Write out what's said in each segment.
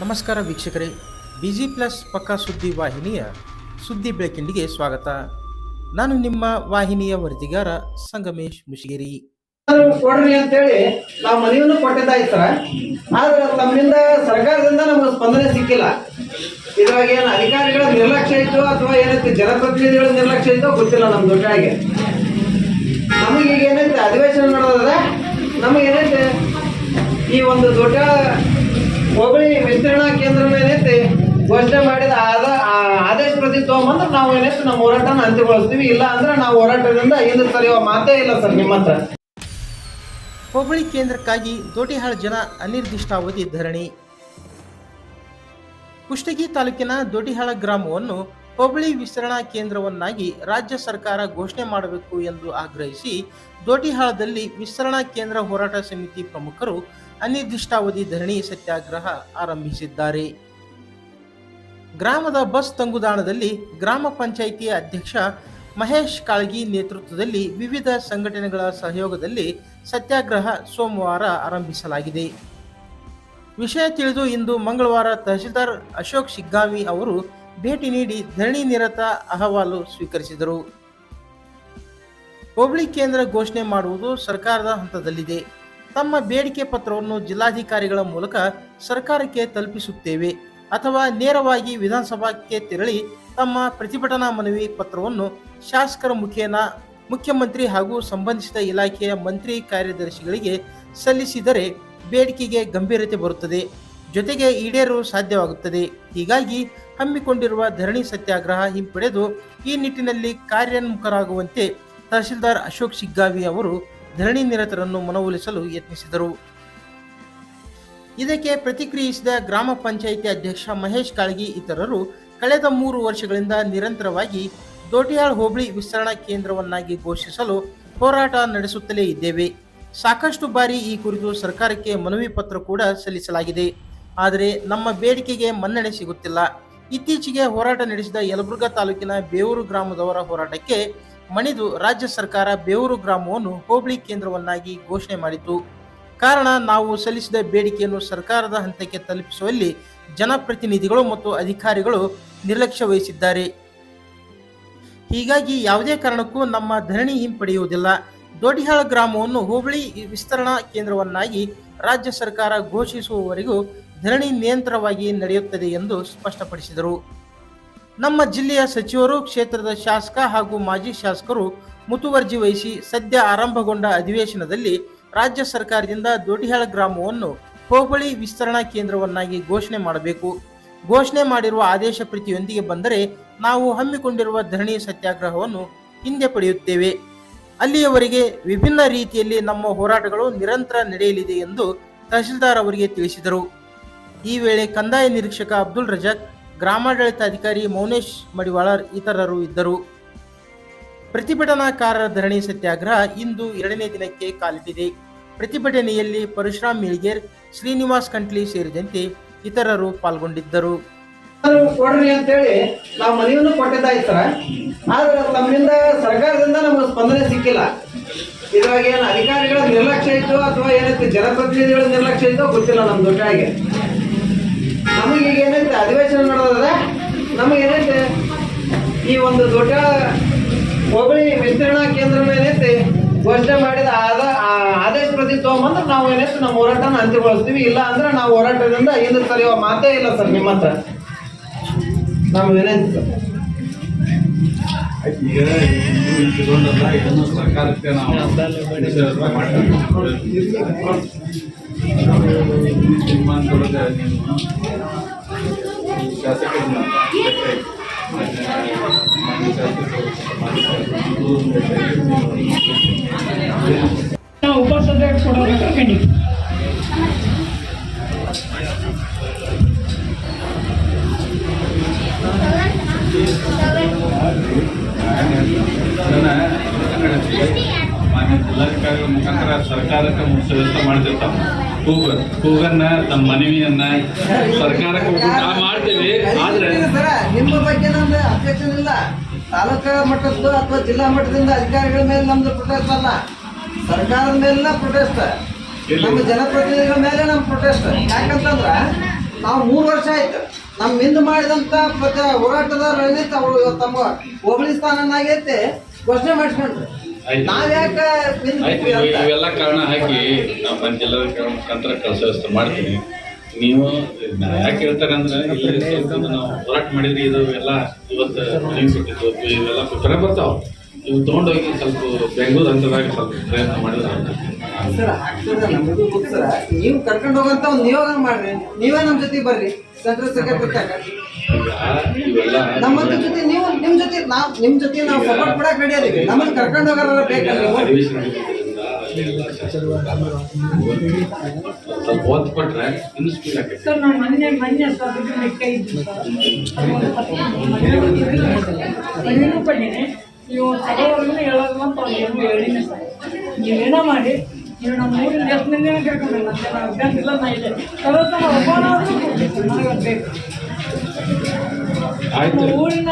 ನಮಸ್ಕಾರ ವೀಕ್ಷಕರೇ. Busy plus ಪಕ್ಕಾ ಸುದ್ದಿ ವಾಹಿನಿಯ ಸುದ್ದಿ ಬೆಳಕಿಂಡಿಗೆ ಸ್ವಾಗತ. ನಾನು ನಿಮ್ಮ ವಾಹಿನಿಯ ವರದಿಗಾರ ಸಂಗಮೇಶ್ ಮುಷಿಗಿರಿ. ಕೊಡ್ರಿ ಅಂತೇಳಿ ನಾವು ಮನೆಯನ್ನು ಕೊಟ್ಟಿದ್ದಾಯ್ತರ ಆದ್ರೆ ತಮ್ಮಿಂದ ಸರ್ಕಾರದಿಂದ ನಮಗೆ ಸ್ಪಂದನೆ ಸಿಕ್ಕಿಲ್ಲ. ಇದ್ರಾಗ ಏನು ಅಧಿಕಾರಿಗಳ ನಿರ್ಲಕ್ಷ್ಯ ಇತ್ತು ಅಥವಾ ಏನೈತಿ ಜನಪ್ರತಿನಿಧಿಗಳ ನಿರ್ಲಕ್ಷ್ಯ ಇತ್ತು ಗೊತ್ತಿಲ್ಲ ನಮ್ಮ ದೊಡ್ಡಾಗೆ ನಮಗೆ ಏನೈತೆ ಅಧಿವೇಶನ ನಡೆದದ? ನಮಗೇನೈತೆ? ಈ ಒಂದು ದೊಡ್ಡ ಹೋಬಳಿ ವಿಸ್ತರಣಾ ಕೇಂದ್ರ ಏನೈತಿ ಘೋಷಣೆ ಮಾಡಿದ ಆದ ಆದೇಶ ಪ್ರತಿ ತಗೊಂಬಂದ್ರೆ ನಾವು ಏನೈತಿ ನಮ್ಮ ಹೋರಾಟನ ಅಂತ್ಯಗೊಳಿಸ್ತೀವಿ. ಇಲ್ಲ ಅಂದ್ರೆ ನಾವು ಹೋರಾಟದಿಂದ ಹಿಂದೆ ತರೆಯುವ ಮಾತೇ ಇಲ್ಲ ಸರ್ ನಿಮ್ಮ ಹತ್ರ. ಹೋಬಳಿ ಕೇಂದ್ರಕ್ಕಾಗಿ ದೋಟಿಹಾಳ ಜನ ಅನಿರ್ದಿಷ್ಟಾವಧಿ ಧರಣಿ. ಕುಷ್ಟಗಿ ತಾಲೂಕಿನ ದೋಟಿಹಾಳ ಗ್ರಾಮವನ್ನು ಹೋಬಳಿ ವಿಸ್ತರಣಾ ಕೇಂದ್ರವನ್ನಾಗಿ ರಾಜ್ಯ ಸರ್ಕಾರ ಘೋಷಣೆ ಮಾಡಬೇಕು ಎಂದು ಆಗ್ರಹಿಸಿ ದೋಟಿಹಾಳದಲ್ಲಿ ವಿಸ್ತರಣಾ ಕೇಂದ್ರ ಹೋರಾಟ ಸಮಿತಿ ಪ್ರಮುಖರು ಅನಿರ್ದಿಷ್ಟಾವಧಿ ಧರಣಿ ಸತ್ಯಾಗ್ರಹ ಆರಂಭಿಸಿದ್ದಾರೆ. ಗ್ರಾಮದ ಬಸ್ ತಂಗುದಾಣದಲ್ಲಿ ಗ್ರಾಮ ಪಂಚಾಯಿತಿಯ ಅಧ್ಯಕ್ಷ ಮಹೇಶ್ ಕಾಳ್ಗಿ ನೇತೃತ್ವದಲ್ಲಿ ವಿವಿಧ ಸಂಘಟನೆಗಳ ಸಹಯೋಗದಲ್ಲಿ ಸತ್ಯಾಗ್ರಹ ಸೋಮವಾರ ಆರಂಭಿಸಲಾಗಿದೆ. ವಿಷಯ ತಿಳಿದು ಇಂದು ಮಂಗಳವಾರ ತಹಶೀಲ್ದಾರ್ ಅಶೋಕ್ ಶಿಗ್ಗಾವಿ ಅವರು ಭೇಟಿ ನೀಡಿ ಧರಣಿ ನಿರತ ಅಹವಾಲು ಸ್ವೀಕರಿಸಿದರು. ಹೋಬಳಿ ಕೇಂದ್ರ ಘೋಷಣೆ ಮಾಡುವುದು ಸರ್ಕಾರದ ಹಂತದಲ್ಲಿದೆ. ತಮ್ಮ ಬೇಡಿಕೆ ಪತ್ರವನ್ನು ಜಿಲ್ಲಾಧಿಕಾರಿಗಳ ಮೂಲಕ ಸರ್ಕಾರಕ್ಕೆ ತಲುಪಿಸುತ್ತೇವೆ ಅಥವಾ ನೇರವಾಗಿ ವಿಧಾನಸಭಾಕ್ಕೆ ತೆರಳಿ ತಮ್ಮ ಪ್ರತಿಭಟನಾ ಮನವಿ ಪತ್ರವನ್ನು ಶಾಸಕರ ಮುಖೇನ, ಮುಖ್ಯಮಂತ್ರಿ ಹಾಗೂ ಸಂಬಂಧಿಸಿದ ಇಲಾಖೆಯ ಮಂತ್ರಿ ಕಾರ್ಯದರ್ಶಿಗಳಿಗೆ ಸಲ್ಲಿಸಿದರೆ ಬೇಡಿಕೆಗೆ ಗಂಭೀರತೆ ಬರುತ್ತದೆ. ಜೊತೆಗೆ ಈಡೇರಲು ಸಾಧ್ಯವಾಗುತ್ತದೆ. ಹೀಗಾಗಿ ಹಮ್ಮಿಕೊಂಡಿರುವ ಧರಣಿ ಸತ್ಯಾಗ್ರಹ ಹಿಂಪಡೆದು ಈ ನಿಟ್ಟಿನಲ್ಲಿ ಕಾರ್ಯೋನ್ಮುಖರಾಗುವಂತೆ ತಹಸೀಲ್ದಾರ್ ಅಶೋಕ್ ಸಿಗ್ಗಾವಿ ಅವರು ಧರಣಿ ನಿರತರನ್ನು ಮನವೊಲಿಸಲು ಯತ್ನಿಸಿದರು. ಇದಕ್ಕೆ ಪ್ರತಿಕ್ರಿಯಿಸಿದ ಗ್ರಾಮ ಪಂಚಾಯಿತಿ ಅಧ್ಯಕ್ಷ ಮಹೇಶ್ ಕಾಳ್ಗಿ ಇತರರು ಕಳೆದ ಮೂರು ವರ್ಷಗಳಿಂದ ನಿರಂತರವಾಗಿ ದೋಟಿಯಾಳ್ ಹೋಬಳಿ ವಿಸ್ತರಣಾ ಕೇಂದ್ರವನ್ನಾಗಿ ಘೋಷಿಸಲು ಹೋರಾಟ ನಡೆಸುತ್ತಲೇ ಇದ್ದೇವೆ. ಸಾಕಷ್ಟು ಬಾರಿ ಈ ಕುರಿತು ಸರ್ಕಾರಕ್ಕೆ ಮನವಿ ಪತ್ರ ಕೂಡ ಸಲ್ಲಿಸಲಾಗಿದೆ. ಆದರೆ ನಮ್ಮ ಬೇಡಿಕೆಗೆ ಮನ್ನಣೆ ಸಿಗುತ್ತಿಲ್ಲ. ಇತ್ತೀಚೆಗೆ ಹೋರಾಟ ನಡೆಸಿದ ಯಲಬುರ್ಗಾ ತಾಲೂಕಿನ ಬೇವೂರು ಗ್ರಾಮದವರ ಹೋರಾಟಕ್ಕೆ ಮಣಿದು ರಾಜ್ಯ ಸರ್ಕಾರ ಬೇವೂರು ಗ್ರಾಮವನ್ನು ಹೋಬಳಿ ಕೇಂದ್ರವನ್ನಾಗಿ ಘೋಷಣೆ ಮಾಡಿತು ಕಾರಣ ನಾವು ಸಲ್ಲಿಸಿದ ಬೇಡಿಕೆಯನ್ನು ಸರ್ಕಾರದ ಹಂತಕ್ಕೆ ತಲುಪಿಸುವಲ್ಲಿ ಜನಪ್ರತಿನಿಧಿಗಳು ಮತ್ತು ಅಧಿಕಾರಿಗಳು ನಿರ್ಲಕ್ಷ್ಯ ವಹಿಸಿದ್ದಾರೆ. ಹೀಗಾಗಿ ಯಾವುದೇ ಕಾರಣಕ್ಕೂ ನಮ್ಮ ಧರಣಿ ಹಿಂಪಡೆಯುವುದಿಲ್ಲ. ದೊಡ್ಡಿಹಾಳ ಗ್ರಾಮವನ್ನು ಹೋಬಳಿ ವಿಸ್ತರಣಾ ಕೇಂದ್ರವನ್ನಾಗಿ ರಾಜ್ಯ ಸರ್ಕಾರ ಘೋಷಿಸುವವರೆಗೂ ಧರಣಿ ನಿಯಂತ್ರವಾಗಿ ನಡೆಯುತ್ತದೆ ಎಂದು ಸ್ಪಷ್ಟಪಡಿಸಿದರು. ನಮ್ಮ ಜಿಲ್ಲೆಯ ಸಚಿವರು, ಕ್ಷೇತ್ರದ ಶಾಸಕ ಹಾಗೂ ಮಾಜಿ ಶಾಸಕರು ಮುತುವರ್ಜಿ ವಹಿಸಿ ಸದ್ಯ ಆರಂಭಗೊಂಡ ಅಧಿವೇಶನದಲ್ಲಿ ರಾಜ್ಯ ಸರ್ಕಾರದಿಂದ ದೊಡಿಹಾಳ ಗ್ರಾಮವನ್ನು ಹೋಬಳಿ ವಿಸ್ತರಣಾ ಕೇಂದ್ರವನ್ನಾಗಿ ಘೋಷಣೆ ಮಾಡಬೇಕು. ಘೋಷಣೆ ಮಾಡಿರುವ ಆದೇಶ ಪ್ರತಿಯೊಂದಿಗೆ ಬಂದರೆ ನಾವು ಹಮ್ಮಿಕೊಂಡಿರುವ ಧರಣಿ ಸತ್ಯಾಗ್ರಹವನ್ನು ಹಿಂದೆ ಪಡೆಯುತ್ತೇವೆ. ಅಲ್ಲಿಯವರೆಗೆ ವಿಭಿನ್ನ ರೀತಿಯಲ್ಲಿ ನಮ್ಮ ಹೋರಾಟಗಳು ನಿರಂತರ ನಡೆಯಲಿದೆ ಎಂದು ತಹಶೀಲ್ದಾರ್ ಅವರಿಗೆ ತಿಳಿಸಿದರು. ಈ ವೇಳೆ ಕಂದಾಯ ನಿರೀಕ್ಷಕ ಅಬ್ದುಲ್ ರಜಾಕ್ ಗ್ರಾಮಾಡಳಿತ ಅಧಿಕಾರಿ ಮೌನೇಶ್ ಮಡಿವಾಳರ್ ಇತರರು ಇದ್ದರು. ಪ್ರತಿಭಟನಾಕಾರರ ಧರಣಿ ಸತ್ಯಾಗ್ರಹ ಇಂದು ಎರಡನೇ ದಿನಕ್ಕೆ ಕಾಲಿಟ್ಟಿದೆ. ಪ್ರತಿಭಟನೆಯಲ್ಲಿ ಪರಶುರಾಮ್ ಮಿಳಿಗೇರ್, ಶ್ರೀನಿವಾಸ್ ಕಂಟ್ಲಿ ಸೇರಿದಂತೆ ಇತರರು ಪಾಲ್ಗೊಂಡಿದ್ದರು. ಕೊಡ್ರಿ ಅಂತೇಳಿ ನಾವು ಮನೆಯನ್ನು ಕೊಟ್ಟಿದ್ದಾಯ್ತು ಸರ ಆದ್ರೆ ನಮ್ಮಿಂದ ಸರ್ಕಾರದಿಂದ ನಮಗೆ ಸ್ಪಂದನೆ ಸಿಕ್ಕಿಲ್ಲ. ಇದ್ರಾಗ ಏನು ಅಧಿಕಾರಿಗಳ ನಿರ್ಲಕ್ಷ್ಯ ಇತ್ತು ಅಥವಾ ಏನಕ್ಕೆ ಜನಪ್ರತಿನಿಧಿಗಳ ನಿರ್ಲಕ್ಷ್ಯ ಇತ್ತು ಗೊತ್ತಿಲ್ಲ ನಮ್ಮ ದೊಡ್ಡಾಗೆ ನಮಗೆ ಈಗ ಏನೈತೆ? ಅಧಿವೇಶನ ನಡೆದದ? ನಮಗೆ ಏನೈತೆ ಈ ಒಂದು ದೊಡ್ಡ ಹೋಬಳಿ ವಿಸ್ತರಣಾ ಕೇಂದ್ರ ಏನೈತೆ? ಘೋಷಣೆ ಮಾಡಿದ ಆದ ಆ- ಆದೇಶ ಪ್ರತಿ ತಗೊಂಬಂದ್ರೆ ನಾವು ಏನೈತೆ? ನಮ್ಮ ಹೋರಾಟನ ಅಂತ್ಯಗೊಳಿಸ್ತೀವಿ. ಇಲ್ಲ ಅಂದ್ರೆ ನಾವು ಹೋರಾಟದಿಂದ ಹಿಂದೆ ಸರಿಯುವ ಮಾತೇ ಇಲ್ಲ ಸರ್ ನಿಮ್ಮ ಹತ್ರ. ನಮ್ಗೆ ಏನೈತೆ ಸರ್? ಈಗ ಇದನ್ನು ಸರ್ಕಾರಕ್ಕೆ ನಾವು ವಿಷಯ ಮಾಡ್ತೀವಿ. ತೀರ್ಮಾನ ಕೊಡೋದು ನೀವು ಶಾಸಕರನ್ನ ಭೇಟಿ- ಮಾನ್ಯ ಜಿಲ್ಲಾಧಿಕಾರಿಗಳ ಮುಖಾಂತರ ಸರ್ಕಾರಕ್ಕೆ ವ್ಯವಸ್ಥೆ ಮಾಡ್ತಿರ್ತಾವ ಕೂಗರ್ ಕೂಗನ್ನ ತಮ್ಮ ಮನವಿಯನ್ನ ಸರ್ಕಾರಕ್ಕೆ ಮಾಡ್ತೀವಿ ಆದ್ರೆ ನಿಮ್ಮ ಬಗ್ಗೆ ನಮ್ದು ಅಬ್ಜೆಕ್ಷನ್ ಇಲ್ಲ ತಾಲೂಕಾ ಮಟ್ಟದ್ದು ಅಥವಾ ಜಿಲ್ಲಾ ಮಟ್ಟದಿಂದ ಅಧಿಕಾರಿಗಳ ಮೇಲೆ ನಮ್ದು ಪ್ರೊಟೆಸ್ಟ್ ಅಲ್ಲ. ಸರ್ಕಾರದ ಮೇಲಿನ ಪ್ರೊಟೆಸ್ಟ್? ನಮ್ಮ ಜನಪ್ರತಿನಿಧಿಗಳ ಮೇಲೆ ನಮ್ಮ ಪ್ರೊಟೆಸ್ಟ್ ಯಾಕಂತಂದ್ರ ನಾವು ಮೂರು ವರ್ಷ ಆಯ್ತು. ನಮ್ಮಿಂದ ಮಾಡಿದಂತ ಪ್ರತಿ ಹೋರಾಟದ ರಣಿತ್ ಅವರು ತಮ್ಮ ಹೋಬಳಿ ಸ್ಥಾನನಾಗೈತೆ ಘೋಷಣೆ ಮಾಡಿಸ್ಕೊಂಡ್ರು. ಇವೆಲ್ಲ ಕಾರಣ ಹಾಕಿ ನಾವು ಜಿಲ್ಲಾ ಮುಖಾಂತರ ಕೆಲಸ ವ್ಯವಸ್ಥೆ ಮಾಡ್ತೀನಿ ನೀವು ಯಾಕೆ ಹೇಳ್ತಾರೆ ಅಂದ್ರೆ ನಾವು ಹೋರಾಟ ಮಾಡಿದ್ರಿ ಇದು ಎಲ್ಲ ಇವತ್ತು ಮನೆಗೆ ಕೊಟ್ಟಿದ್ದು ಇವೆಲ್ಲ ಕೊಟ್ಟರೆ ಬರ್ತಾವ. ನೀವು ತೊಗೊಂಡೋಗಿ ಸ್ವಲ್ಪ ಬೆಂಗಳೂರು ಹಂತದಾಗ ಸ್ವಲ್ಪ ಪ್ರಯತ್ನ ಮಾಡಿದ್ರೆ ಸರ್ ಆಗ್ತದೆ ನಮಗೂ ಗೊತ್ತು ಸರ್. ನೀವು ಕರ್ಕೊಂಡು ಹೋಗಂತ ಒಂದು ನಿಯೋಗ ಮಾಡ್ರಿ. ನೀವೇ ನಮ್ಮ ಜೊತೆ ಬರ್ರಿ. ಸೆಂಟ್ರಲ್ ಸೆಕ್ರೆಟರಿ ನಮ್ಮ ಜೊತೆ ನೀವು ನಿಮ್ಮ ಜೊತೆ ನಾವು ನಿಮ್ಮ ಜೊತೆ ನಾವು ಸಪೋರ್ಟ್ ಕೊಡಕ್ ರೆಡಿ ಅದೀವಿ. ನಮ್ಮನ್ನು ಕರ್ಕೊಂಡು ಹೋಗಾರ ಬೇಕಲ್ಲ ಸ್ವಲ್ಪ ಒತ್ತು ಕೊಟ್ರೆ ಸರ್, ನಾನು ಮೊನ್ನೆ ಮೊನ್ನೆ ಸ್ವಲ್ಪ ಲೆಕ್ಕ ಇದ್ದು ಮನೆಯೂ ಕೊಟ್ಟಿನಿ ನೀವು ತಗೋವರೆಗೂ ಹೇಳೋದು ಹೇಳಿನಿ ಸರ್. ನೀವೇನೋ ಮಾಡಿ, ನೀವು ನಮ್ಮ ಊರಿನ ಹೆಸರಿನೇ ಕೇಳ್ಕೊಂಡು ನನಗೆ ನಾನು ಅಭ್ಯಾಸ ಇಲ್ಲ ನಾ ಇದೆ ತರೋತ ಒಬ್ಬನಾದ್ರೂ ಬೇಕು. ಊರಿನ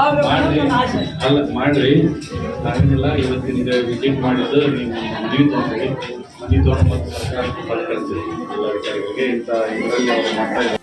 ಅದು ಆಗಬೇಕು ಆಸೆ ಅಲ್ಲ ಮಾಡ್ರಿ. ಇವತ್ತಿನ ವಿಜಿಟ್ ವಿಸಿಟ್ ಮಾಡಿದ್ದು ನೀವು ಮನವಿ ತೊಗೊಂಡ್ರಿ. ಮನವಿ ತೊಗೊಂಡು ಮತ್ತೆ ಸರ್ಕಾರಕ್ಕೆ ಎಲ್ಲ ಅಧಿಕಾರಿಗಳಿಗೆ ಇಂಥ ಇದರಲ್ಲಿ ಅವರು ಮಾಡ್ತಾ ಇದ್ದಾರೆ.